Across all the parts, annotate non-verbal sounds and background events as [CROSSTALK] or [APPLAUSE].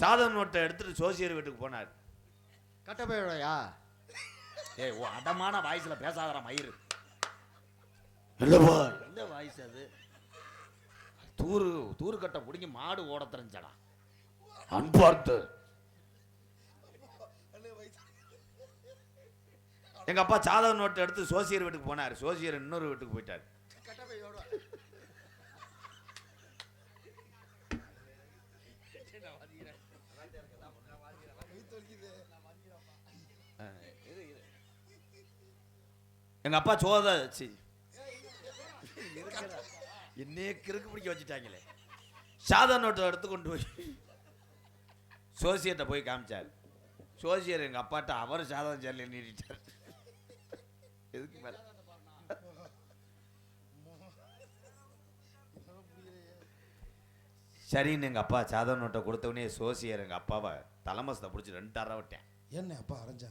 சாதம் நோட்டை எடுத்துட்டு சோசியர் வீட்டுக்கு போனார். கட்டப்பையோடயா ஏய் ஓ அடமான வாய்ஸ்ல பேசாதடா மயிறு. இல்லப்பா எந்த வாய்ஸ் அது? தூரு தூரு கட்ட பிடிங்கி மாடு ஓட தெரிஞ்சடா. அன்பார்த்து எங்க அப்பா சாதக நோட்டை எடுத்து சோசியர் வீட்டுக்கு போனார். சோசியர் இன்னொரு வீட்டுக்கு போயிட்டார். எங்க அப்பா சோத சி. என்னையே கிறுக்கு பிடிக்க வச்சுட்டாங்களே. சாதா நோட்டை எடுத்து கொண்டு போய் சோசியர்கிட்ட போய் காமிச்சார். சோசியர் எங்க அப்பாட்ட அவர் சாதம் ஜல்லி நீட்டிட்டார். எதுக்கு மேல? சரின்னு எங்க அப்பா சாதா நோட்டை கொடுத்தவனே சோசியர் எங்க அப்பாவை தலைமசத்தை பிடிச்சி ரெண்டு அற விட்டேன் என்ன அப்பா அரைஞ்சா?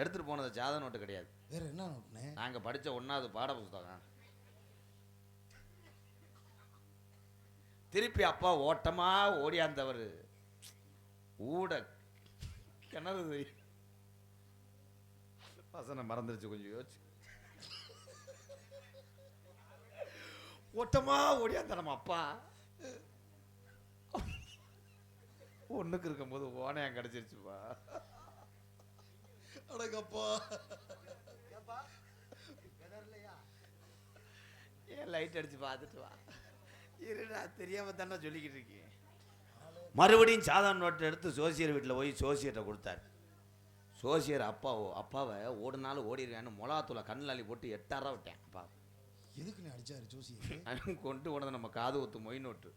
எடுத்துட்டு போனது சாதா நோட்டு கிடையாது. வேற என்ன நோட்டுனே நாங்க படிச்ச ஒன்னாவது பாட புஸ்தகம். திருப்பி அப்பா ஓட்டமா ஓடியாந்தவர் ஊட கிணறு. வசனம் மறந்துருச்சு கொஞ்சம் யோசிச்சு. ஓட்டமா ஓடியாந்த நம்ம அப்பா. ஒண்ணுக்கு இருக்கும்போது ஓனையம் கிடைச்சிருச்சுப்பா. அடங்கப்பா. ஏன் லைட் அடிச்சு பார்த்துட்டு வா. இருடா தெரியாம தானே சொல்லிக்கிட்டு இருக்கேன். மறுபடியும் சாதாரண நோட்டை எடுத்து சோசியர் வீட்டில் போய் சோசியர்கிட்ட கொடுத்தார். சோசியர் அப்பா அப்பாவை ஓடுனாலும் ஓடிடுவேன்னு மிளகாத்தூளை கண்ணில் அள்ளி போட்டு எட்டாயிரம் ரூபா விட்டேன் அப்பா. எதுக்கு நீ அடிச்சாரு ஜோசி அவன் கொண்டு போனது நம்ம காது ஒத்து மொய் நோட்டு.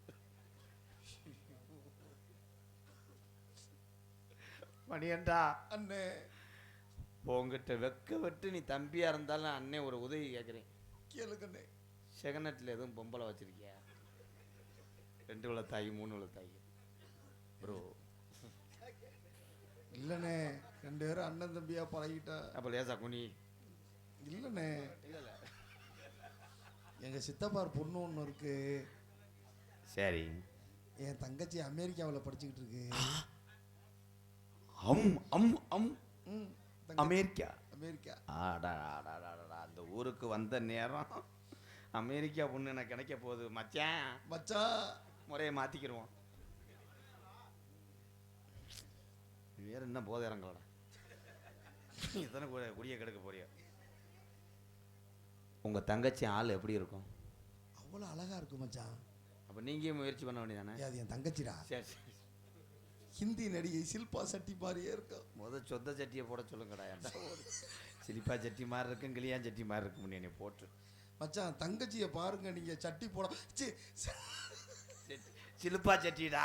மணியண்டா அண்ணே. உங்ககிட்ட வெக்க விட்டு நீ தம்பியா இருந்தாலும் அண்ணே ஒரு உதவி கேட்குறேன் கேளுக்கண்ணே செகனட்டில் எதுவும் பொம்பளை வச்சிருக்கியா? ரெண்டு உள்ள தாய் மூணு உள்ள தாய். ப்ரோ இல்லண்ணே ரெண்டு பேரும் அண்ணன் தம்பியா பழகிட்டா. அப்போ லேசா குனி. இல்லண்ணே. எங்க சித்தப்பார் பொண்ணு ஒன்று இருக்கு. சரி. என் தங்கச்சி அமெரிக்காவில் படிச்சுக்கிட்டு இருக்கு. அம் அம் அம். ம், அமெரிக்கா. அமெரிக்கா. ஆடா ஆடா ஆடா, அந்த ஊருக்கு வந்த நேரம் அமெரிக்கா பொண்ணு எனக்கு கிடைக்க போகுது மச்சான். மச்சான் முறையை மாத்திக்கிருவோம். வேற என்ன போதை இறங்கலடா. இத்தனை கூட குடிய கெடுக்க போறியா? உங்க தங்கச்சி ஆள் எப்படி இருக்கும்? அவ்வளோ அழகா இருக்கு மச்சான். அப்ப நீங்க முயற்சி பண்ண வேண்டியதானே? அது என் தங்கச்சிடா. சரி சரி. ஹிந்தி நடிகை சில்பா சட்டி மாதிரியே இருக்கும் முத சொந்த சட்டியை போட சொல்லுங்கடா ஏன்டா ஒரு சிலிப்பா சட்டி மாதிரி இருக்கும் கிளியான் சட்டி மாதிரி இருக்கும் நீ போட்டு. மச்சான் தங்கச்சியை பாருங்க நீங்க சட்டி போட சி, சிலுப்பா சட்டிடா.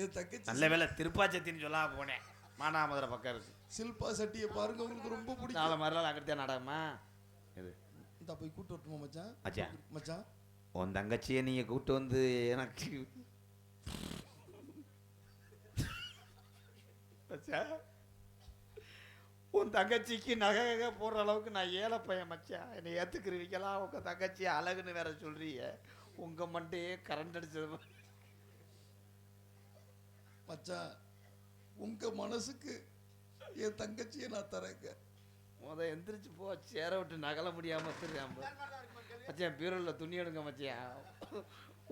என் தங்கச்சி நல்ல வேலை திருப்பா சட்டின்னு சொல்லாம போனேன் மானாமதுரை பக்கம் இருக்கு. சில்பா சட்டியை பாருங்க உங்களுக்கு ரொம்ப பிடிக்கும். நாலு மாதிரிலாம் அங்கிட்டே நாடகமா? இது இந்த போய் கூட்டு வரட்டுமா மச்சான்? மச்சான். மச்சான்? உன் தங்கச்சியை நீங்க கூட்டு வந்து எனக்கு மச்சான், உன் தங்கச்சிக்கு நகை நகை போடுற அளவுக்கு நான் ஏழை பையன் மச்சான் என்னை ஏத்துக்கிறீங்களா உங்க தங்கச்சி அழகுன்னு வேற சொல்றீங்க. உங்க மண்டையே கரண்ட் அடிச்சது மாதிரி. மச்சான் உங்க மனசுக்கு என் தங்கச்சியை நான் தரேங்க. முத எந்திரிச்சு போ. சேர விட்டு நகல முடியாம தெரியாம மச்சான் பீரோல துணி எடுங்க மச்சான்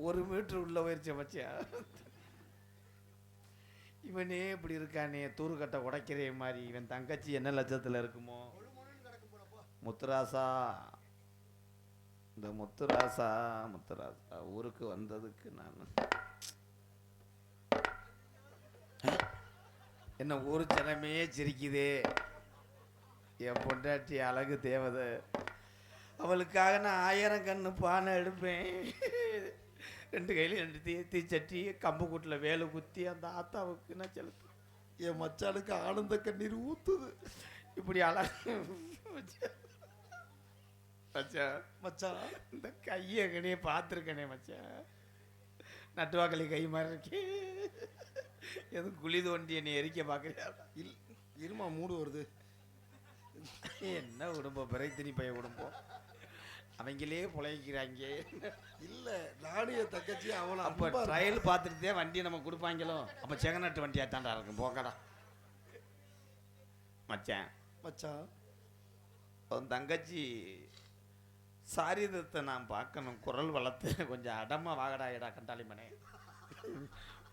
ஒரு மீட்டர் உள்ள போயிருச்சு மச்சான் இவனே இப்படி இருக்கானே தூரு கட்டை உடைக்கிறே மாதிரி. இவன் தங்கச்சி என்ன லட்சத்தில் இருக்குமோ? முத்துராசா. இந்த முத்துராசா முத்துராசா ஊருக்கு வந்ததுக்கு நான் என்ன ஊர் ஜனமே சிரிக்குதே. என் பொண்டாட்டி அழகு தேவதை. அவளுக்காக நான் ஆயிரம் கண்ணு பானை எடுப்பேன். ரெண்டு கையில ரெண்டு தீ தீச்சட்டி கம்பு கூட்டில் வேலை குத்தி அந்த ஆத்தாவுக்கு நான் செலுத்துவேன் என் மச்சானுக்கு ஆனந்த கண்ணீர் ஊத்துது. இப்படி அழகு மச்சான் மச்சான் இந்த கையை கனியே பார்த்துருக்கனே மச்சான் நட்டுவாக்களி கை மாதிரி இருக்கே. எதுவும் குழி தோண்டி என்னை எரிக்க பார்க்குறியா இல் இருமா மூடு வருது. என்ன குடும்பம் பிறைத்தினி பைய குடும்பம் அவங்களே புழைக்கிறாங்க. இல்ல நானும் என் தங்கச்சி அப்போ ட்ரையல் பார்த்துட்டு வண்டி நம்ம கொடுப்பாங்களோ? அப்போ செகநட்டு வண்டியாக தாண்டா இருக்கும். போக்கடா மச்சான். மச்சான். உன் தங்கச்சி சாரீரத்தை நான் பார்க்கணும். குரல் வளர்த்து கொஞ்சம் அடமா வாகடா இடா கண்டாளிமனே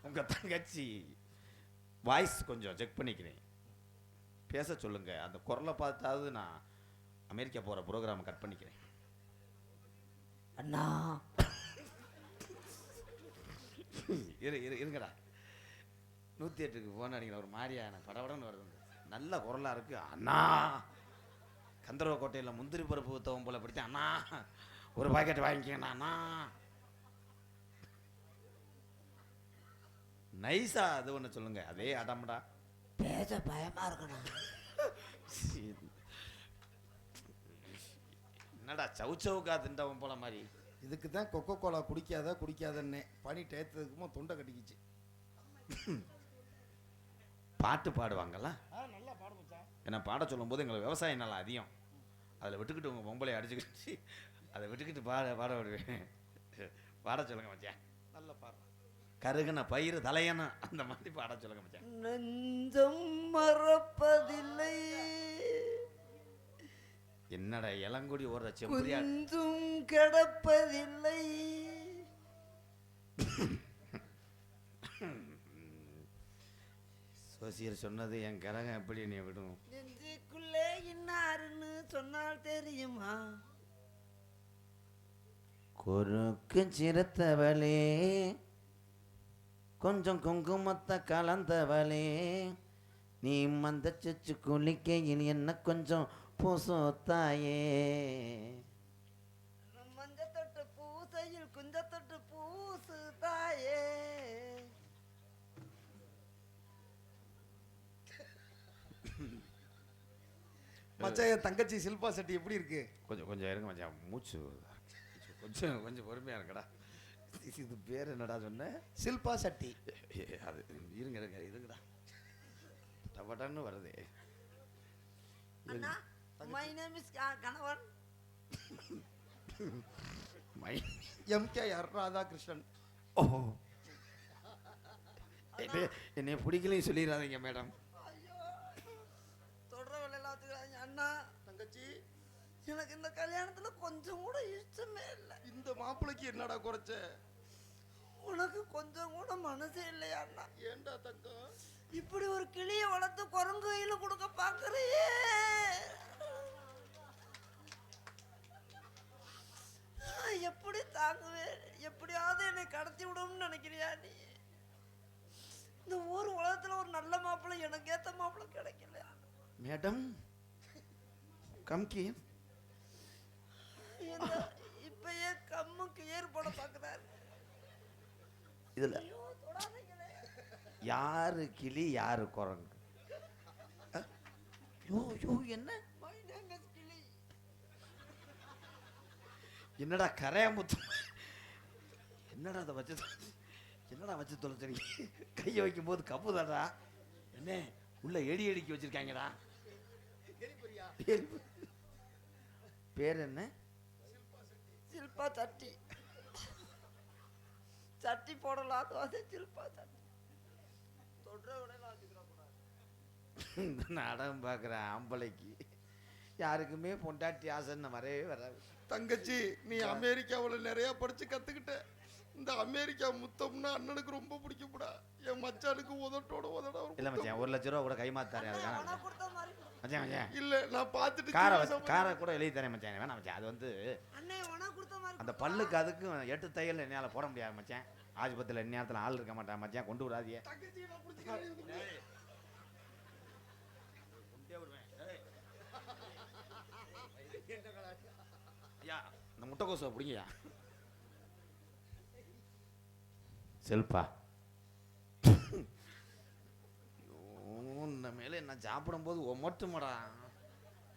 உங்க தங்கச்சி வாய்ஸ் கொஞ்சம் செக் பண்ணிக்கிறேன். பேச சொல்லுங்க. அந்த குரலை பார்த்தாவது நான் அமெரிக்கா போகிற ப்ரோக்ராம் கட் பண்ணிக்கிறேன். அண்ணா. இரு இரு இருங்கடா. நூற்றி எட்டுக்கு ஃபோன் அடிக்கிற ஒரு மாதிரியா எனக்கு படபடன்னு வருது. நல்ல குரலாக இருக்கு அண்ணா. கந்தர்வ கோட்டையில் முந்திரி பருப்பு ஊற்றவும் போல பிடிச்சேன் அண்ணா. ஒரு பாக்கெட் வாங்கிக்கங்கண்ணா அண்ணா. நைஸா அது ஒன்று சொல்லுங்க. அதே அடம்டா பேச பயமா இருக்குண்ணா [LAUGHS] என்னடா சவுச்சவுக்கா திண்டவன் போல மாதிரி. இதுக்கு தான் கொக்கோ கோலா குடிக்காத குடிக்காதன்னே. பனி டேத்ததுக்குமோ தொண்டை கட்டிக்கிச்சு. பாட்டு பாடுவாங்கல்ல நல்லா பாடு மச்சான். ஏன்னா பாட சொல்லும்போது எங்களுக்கு விவசாயம் நல்லா அதிகம். அதில் விட்டுக்கிட்டு உங்கள் பொம்பளை அடிச்சுக்கிட்டு அதை விட்டுக்கிட்டு பாட பாட விடுவேன். பாட சொல்லுங்க மச்சான். நல்ல பாடு கருகுன பயிர் தலையன அந்த மாதிரி பாட சொல்லுங்க மச்சான். நெஞ்சம் மறப்பதில்லை. என்னடா இளங்குடி ஓடுற செம்பரியா குஞ்சும் கிடப்பதில்லை. சோசியர் சொன்னது என் கரகம் எப்படி நீ விடும்? நெஞ்சுக்குள்ளே இன்னாருன்னு சொன்னால் தெரியுமா? குறுக்கு சிறுத்தவளே கொஞ்சம் குங்குமத்தை கலந்தவளே நீ மந்த சுச்சு குளிக்கையில் என்ன கொஞ்சம் பூசோ தாயே மஞ்ச தொட்டு பூசையில் குஞ்ச தொட்டு பூசு தாயே மச்சான் என் தங்கச்சி சில்பா செட்டி எப்படி இருக்கு? கொஞ்சம் கொஞ்சம் இருங்க மச்சான் மூச்சு. கொஞ்சம் கொஞ்சம் பொறுமையா இருக்கடா இது பேர் என்னடா சொன்ன? சில்பா சட்டி. அது இருங்க இருங்க இருங்கடா. டபடன்னு வருதே. அண்ணா மை நேம் இஸ் கணவன் my M K R Radhakrishnan ஓ. என்னை- பிடிக்கலையும் சொல்லிடாதீங்க மேடம். தொடர வேலையெல்லாம் வச்சுக்கிறாங்க அண்ணா. தங்கச்சி. எனக்கு இந்த கல்யாணத்துல கொஞ்சம் கூட இஷ்டமே இல்லை. இந்த மாப்பிளைக்கு என்னடா குறைச்ச? உனக்கு கொஞ்சம் கூட மனசே இல்லையா அண்ணா? ஏன்டா தங்கம்? இப்படி ஒரு கிளியை வளர்த்து குரங்கு கையில கொடுக்க பாக்குறியே நான் எப்படி தாங்குவேன்? எப்படியாவது என்னை கடத்தி விடும்னு நினைக்கிறியா நீ? இந்த ஊர் உலகத்துல ஒரு நல்ல மாப்பிள்ளை எனக்கு ஏத்த மாப்பிள்ளை கிடைக்கல. மேடம் கம் கி. இந்த இப்பயே கம்முக்கு ஏறு போட பாக்குறாரு இதில் யாரு கிளி யாரு குரங்கு? யோ யோ என்ன? My கிளி என்னடா கரையாமுத்து என்னடா அதை வச்சு என்னடா வச்சு தொலைச்சிருக்கீங்க கையை வைக்கும் போது கப்பு தாடா என்ன? உள்ள எடி அடிக்கி வச்சிருக்காங்கடா. பேர் என்ன? சில்பா சட்டி. சட்டி போடலாம். தோசை சில்பா சட்டி. கூடாது [LAUGHS] நாடகம் பார்க்குற ஆம்பளைக்கு. யாருக்குமே பொண்டாட்டி ஆசைன்னு வரவே வராது. தங்கச்சி நீ அமெரிக்காவில் நிறைய படிச்சு கத்துக்கிட்ட. இந்த அமெரிக்கா முத்தம்னா அண்ணனுக்கு ரொம்ப பிடிக்கும்டா. என் மச்சானுக்கு உதட்டோட உதட ஒரு இல்லை. மச்சான் ஒரு லட்ச ரூபா கூட கைமாத்தாரு அதுக்கான மச்சான் மச்சான். இல்ல நான் பார்த்துட்டு காரை. காரை கூட எழுதி தரேன் மச்சான் வேணாம் மச்சான். அது வந்து அண்ணே உனக்கு கொடுத்த மாதிரி அந்த பல்லுக்கு அதுக்கும் எட்டு தையல் என்னால் போட முடியாது மச்சான். ஆஸ்பத்திரியில் எந்நேரத்தில் ஆள் இருக்க மாட்டான். மச்சான் கொண்டு விடாதியே. ஐயா இந்த முட்டைக்கோசை பிடிங்கய்யா. செல்பா. இந்த மேலே என்ன சாப்பிடும்போது ஒமட்டுமடா.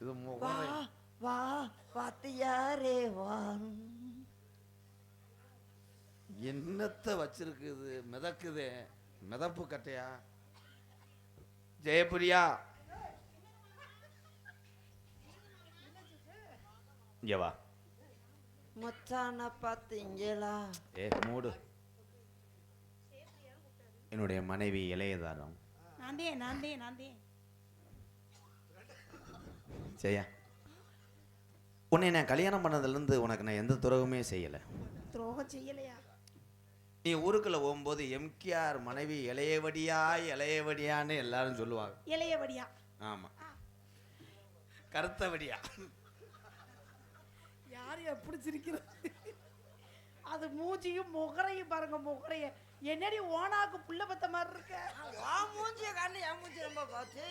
இது வா வா வாத்தியாரே வா. என்னத்தை வச்சிருக்குது? மிதக்குது. மிதப்பு கட்டையா? ஜெயபிரியா இங்க வா. மச்சான பார்த்தீங்களா ஏ மூடு. என்னுடைய மனைவி இளையதாரம். நான்தே நான்தே நான்தே. சரியா உன்னை நான் கல்யாணம் பண்ணதுலேருந்து உனக்கு நான் எந்த துறவுமே செய்யலை. துரோகம் செய்யலையா? நீ ஊருக்குள்ள போகும்போது எம்கேஆர் மனைவி இளையவடியா இளையவடியான்னு எல்லாரும் சொல்லுவாங்க. இளையவடியா. ஆமா. கருத்தவடியா. யார் எப்படி சிரிக்கிறது? அது மூஞ்சியும் முகரையும் பாருங்க முகரைய. என்னடி ஓனாக்கு புள்ள பத்த மாதிரி இருக்க? வா மூஞ்சிய காண்டு என் மூஞ்சி ரொம்ப பார்த்து.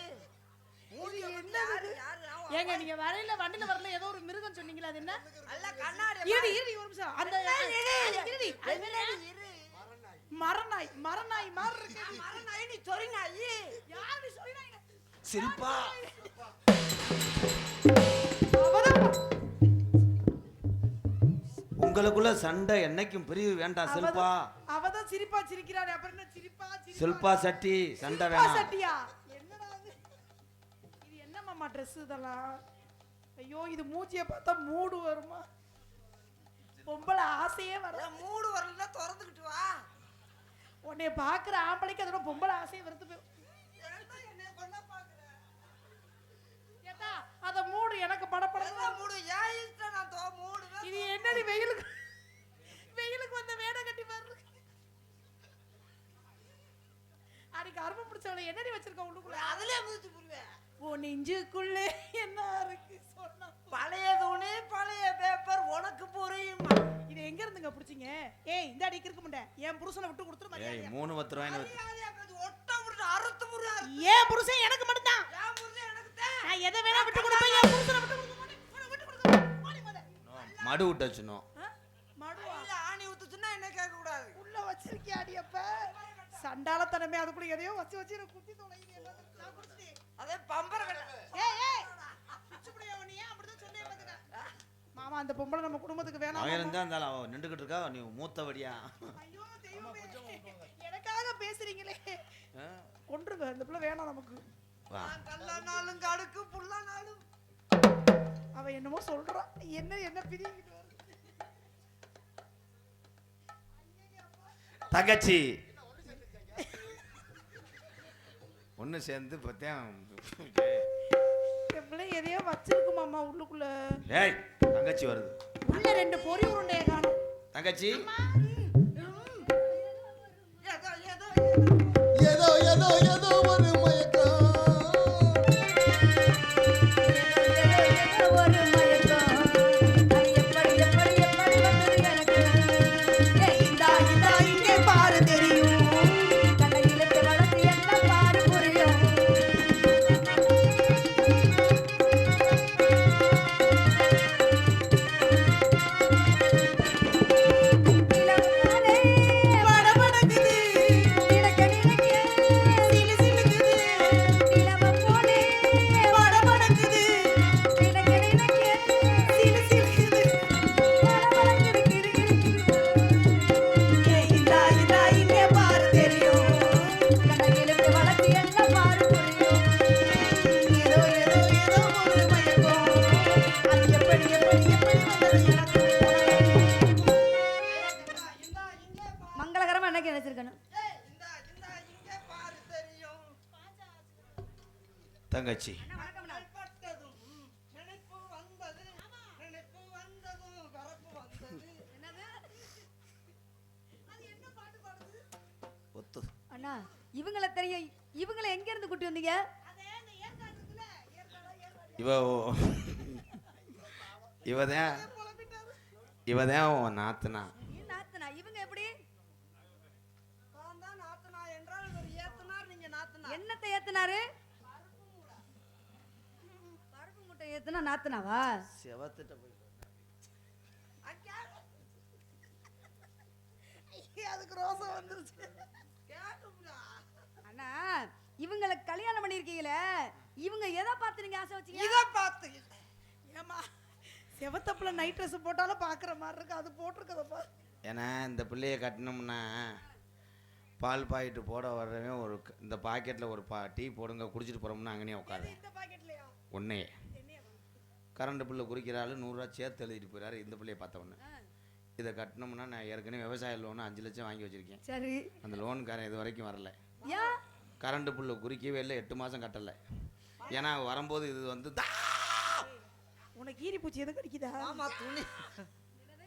யாரு? யாரு? ஏங்க நீங்க வரையில வண்டில வரல ஏதோ ஒரு மிருகம் சொன்னீங்களா அது என்ன? அல்ல கண்ணாடி இருடி இருடி ஒரு நிமிஷம். அந்த அது இருடி அது என்ன? இரு. மரநாய் மரநாய் மாதிரி இருக்கு. மர நாய் நீ சொறி நாய் யாரு சொல்லினாங்க சில்பா அவதான் உங்களுக்குள்ள சண்டை என்னைக்கும் பிரிவு வேண்டாம் சில்பா. அவதான் சிரிப்பா சிரிக்கிறாரு அப்புறம் என்ன சிரிப்பா சிரிப்பா? சில்பா சட்டி சண்டை சிரிப்பா வேணாம். சட்டியா? என்னடா இது? இது என்ன மாமா ட்ரெஸ் இதெல்லாம்? ஐயோ இது மூஞ்சிய பார்த்தா மூடு வருமா? பொம்பளை ஆசையே வர அதான் மூடு வரல திறந்துக்கிட்டு வா. உன்னைய பாக்குற ஆம்பளைக்கு அதோட பொம்பளை ஆசையே வருது போய் அத மூடு எனக்கு படப்படம் மூடு? ஏன் இஷ்டம் நான் தோ மூடுவேன் இது என்னடி வெயிலுக்கு வெயிலுக்கு வந்த வேட கட்டி பாரு. அன்னைக்கு அருமை பிடிச்சவளை என்னடி வச்சிருக்க உள்ளுக்குள்ள? அதுலயே மிதிச்சு புரிவேன் ஓ நெஞ்சுக்குள்ளே என்ன இருக்கு சொன்னா? பழைய துணி பழைய பேப்பர் உனக்கு புரியும்? இது எங்க இருந்துங்க பிடிச்சீங்க? ஏய் இந்த அடிக்கு இருக்க மாட்டேன் என் புருஷனை விட்டு கொடுத்துரு ஏய் மரியாதையா. மூணு பத்து பேசு, ஒட்ட முடிச்சு அறுத்து முடியாது ஏன் புருஷன் எனக்கு மட்டும்தான். புரிஞ்சு எனக்கு தான். நான் எதை வேணா விட்டு கொடுப்பேன். என் புருஷனை விட்டு கொடுக்க மாட்டேன். உன்னை விட்டு கொடுக்க மாட்டேன். மடு? மடுவா? கையில ஆணி ஊத்துச்சுன்னா என்ன கேட்க கூடாது உள்ள வச்சிருக்கியா அடி அப்ப? சண்டாலத்தனமே அதுக்குள்ள எதையோ வச்சு வச்சு குத்தி தொலையுது. எல்லாத்தையும். நான். அதே பம்பர. மாமா அந்த பொம்பளை நம்ம குடும்பத்துக்கு வேணாம் அவன். இருந்தா இருந்தாலும் அவன் நின்றுக்கிட்டு இருக்கா நீ மூத்தவடியா ஐயோ தெய்வமே. எனக்காக பேசுறீங்களே. ஆ? கொன்றுங்க இந்த பிள்ளை வேணாம் நமக்கு. கல்லானாலும் கடுக்கு புல்லானாலும். அவ என்னமோ சொல்றா. என்ன என்ன பிரிக்கிட்டு தங்கச்சி ஒன்று சேர்ந்து பார்த்தேன். பிள்ளை எதையோ வச்சிருக்கு மாமா உள்ளுக்குள்ள? ஏய் தங்கச்சி வருது. உள்ள ரெண்டு பொறி உருண்டைய காணும். தங்கச்சி. அண்ணா இவங்கள தெரியும். இவங்கள எங்க இருந்து கூட்டி வந்தீங்க? இவ ஓ- இவதான் இவதான் உன் நாத்துனா. ஏன் நாத்தனா? இவங்க எப்படி? நான் தான் நாத்தனா என்றால் இவர் ஏத்தனார் நீங்க நாத்தனா என்னத்தை ஏத்துனாரு? பருப்பு முட்டை ஏத்துனா நாத்தனாவா? செவத்திட்ட போய் அதுக்கு ரோசம் வந்துருச்சு. அண்ணா இவங்கள கல்யாணம் பண்ணிருக்கீங்களே இவங்க எதை பார்த்து நீங்க ஆசை வச்சீங்க? இதை பார்த்து ஏமா செவத்தப்புல நைட் ட்ரெஸ் போட்டாலும் பாக்குற மாதிரி இருக்கு அது போட்டிருக்கதப்பா ஏன்னா இந்த பிள்ளைய கட்டினோம்னா பால் பாக்கெட்டு போட வர்றவன் ஒரு இந்த பாக்கெட்டில் ஒரு பா டீ போடுங்க குடிச்சிட்டு போகிறோம்னா அங்கேயே உட்காரு இந்த பாக்கெட்லயா? ஒன்றே கரண்ட் பில்லு குறிக்கிறாள் நூறுரூவா சேர்த்து எழுதிட்டு போயிறாரு இந்த பிள்ளைய பார்த்தவொன்னே இதை கட்டினோம்னா நான் ஏற்கனவே விவசாய லோன் அஞ்சு லட்சம் வாங்கி வச்சுருக்கேன். சரி. அந்த லோனுக்காரன் இது வரைக்கும் வரல. ஏன் கரண்ட் பில்லு குறிக்கவே இல்லை எட்டு மாதம் கட்டலை. ஏன்னா வரும்போது இது வந்து தா! உனக்கு ஈரி பூச்சி எதுவும் கடிக்குதா மாமா துணி.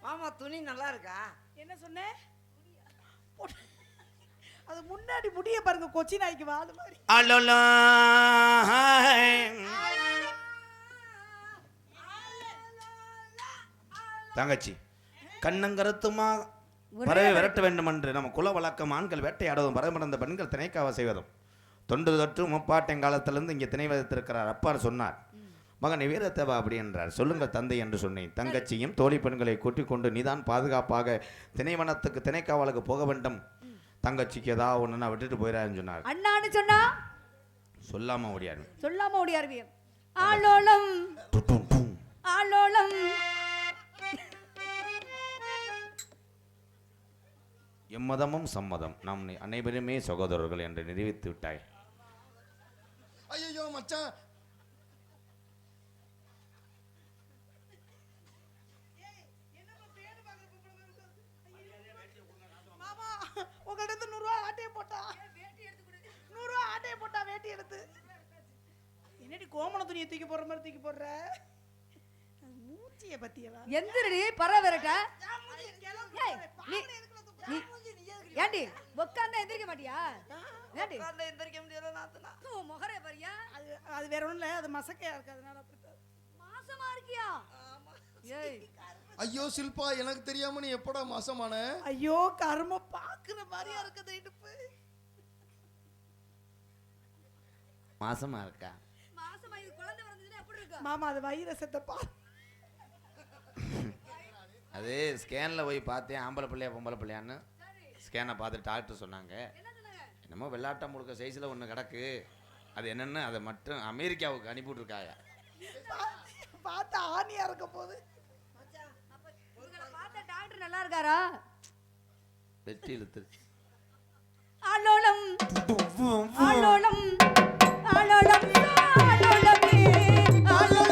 மாமா துணி நல்லா இருக்கா? என்ன சொன்ன? அது முன்னாடி முடிய பாருங்க கொச்சி நாய்க்கு வாழு மாதிரி. அலோலா தங்கச்சி கண்ணங்கருத்துமா பறவை விரட்ட. வேண்டும் என்று நம்ம குல வழக்கம் ஆண்கள் வேட்டையாடுவதும் பறமறந்த பெண்கள் திணைக்காவ செய்வதும். தொண்டு தொற்று முப்பாட்டெங்காலத்திலிருந்து இங்கே திணை வைத்திருக்கிறார் அப்பார் சொன்னார் மகனை வீரத்தேவா அப்படி என்றார். சொல்லுங்கள் தந்தை என்று சொன்னேன். தங்கச்சியும் தோழி பெண்களை கூட்டிக் கொண்டு நீதான் பாதுகாப்பாக திணைவனத்துக்கு திணைக்காவலுக்கு போக வேண்டும். தங்கச்சிக்கு ஏதாவது ஒன்றுனா விட்டுட்டு போயிடாருன்னு சொன்னார். அண்ணான்னு சொன்னா? சொல்லாம ஓடியாரு சொல்லாம டுட்டும் டும். ஆளோளம். எம்மதமும் சம்மதம். நாம் அனைவருமே சகோதரர்கள் என்று நிரூபித்து விட்டாய். மச்சான் உங்கள்ட்ட இருந்து நூறுரூவா ஆட்டையை போட்டா. நூறுரூவா ஆட்டையை போட்டா வேட்டி எடுத்து. என்னடி கோமண துணியை தூக்கி போடுற மாதிரி தூக்கி போடுற? அது மூச்சியை பத்தியவா? எந்திரடி பறவை விரட்ட. ஏய், நீ- நீ- ஏண்டி உட்கார்ந்தா எந்திரிக்க மாட்டியா? உட்கார்ந்து எந்திரிக்க முடியல நாத்தனா? உன் முகரே பாரியா? அது அது வேற ஒன்றும் இல்லை அது மசக்கையா இருக்கு அதனால அப்படித்தான் மாசமா இருக்கியா? ஏய். ஐயோ சில்பா எனக்கு தெரியாம நீ எப்படா மாசமான? ஐயோ கரும பாக்குற மாதிரியா இருக்குது இடுப்பு. மாசமா இருக்கா? மாசமா இது குழந்தை பிறந்ததுன்னா எப்படி இருக்கும் மாமா அது வைரசத்தை பா அது ஸ்கேனில் போய் பார்த்தேன் ஆம்பளை பிள்ளையா பொம்பளை பிள்ளையான்னு. ஸ்கேனை பார்த்துட்டு டாக்டர் சொன்னாங்க. என்னமோ வெள்ளாட்டம் முழுக்க சைஸில் ஒன்று கிடக்கு. அது என்னன்னு அதை மட்டும் அமெரிக்காவுக்கு அனுப்பிவிட்ருக்காங்க பார்த்தா ஆணியா இருக்க போது. டாக்டர் நல்லா இருக்காரா? வெட்டி இழுத்து. ஆளோளம் ஆளோளம் ஆளோளம் ஆளோளமே ஆலோலம்.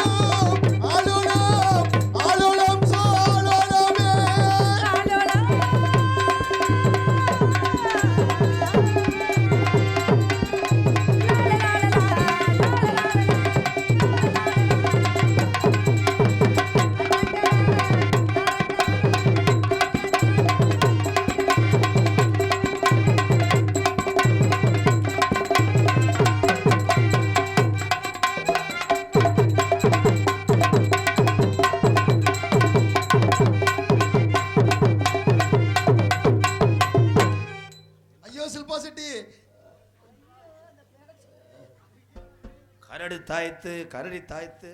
தாய்த்து கரடி தாய்த்து.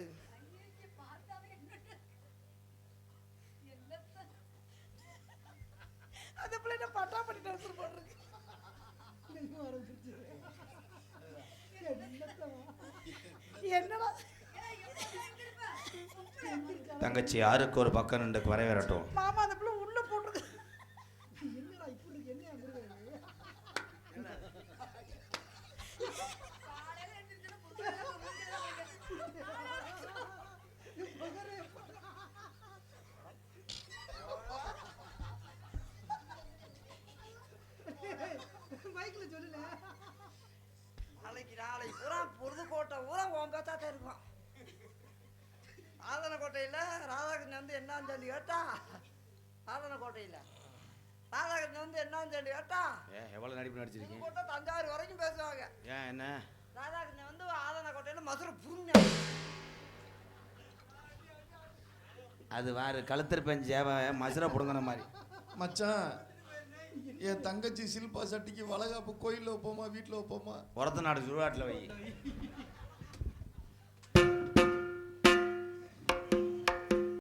அந்த பிள்ளை பட்டா பண்ணி ட்ரெஸ் போட்டிருக்கு? என்னடா? தங்கச்சி யாருக்கு ஒரு பக்கம் நின்று வரை வரட்டும் மாமா அந்த நாளைக்கு நாளைக்கு பூரா புதுக்கோட்டை பூரா உன் பேத்தா தான் இருக்கும். ராதனக்கோட்டையில் ராதாகிருஷ்ணன் வந்து என்னான்னு சொல்லி கேட்டா ராதனக்கோட்டையில் ராதாகிருஷ்ணன் வந்து என்னான்னு சொல்லி கேட்டா ஏன் எவ்வளோ நடிப்பு நடிச்சிருக்கீங்க? புதுக்கோட்டை தஞ்சாவூர் வரைக்கும் பேசுவாங்க. ஏன் என்ன? ராதாகிருஷ்ணன் வந்து ஆதனக்கோட்டையில் மதுரை புருங்க. அது வாரு கழுத்திருப்பேன் சேவை மசுரை பிடுங்கின மாதிரி. மச்சான் என் தங்கச்சி சில்பா சட்டிக்கு வளகாப்பு கோயிலில் வைப்போமா வீட்டில் வைப்போமா உரத்த நாடு சுடுகாட்டில் வை.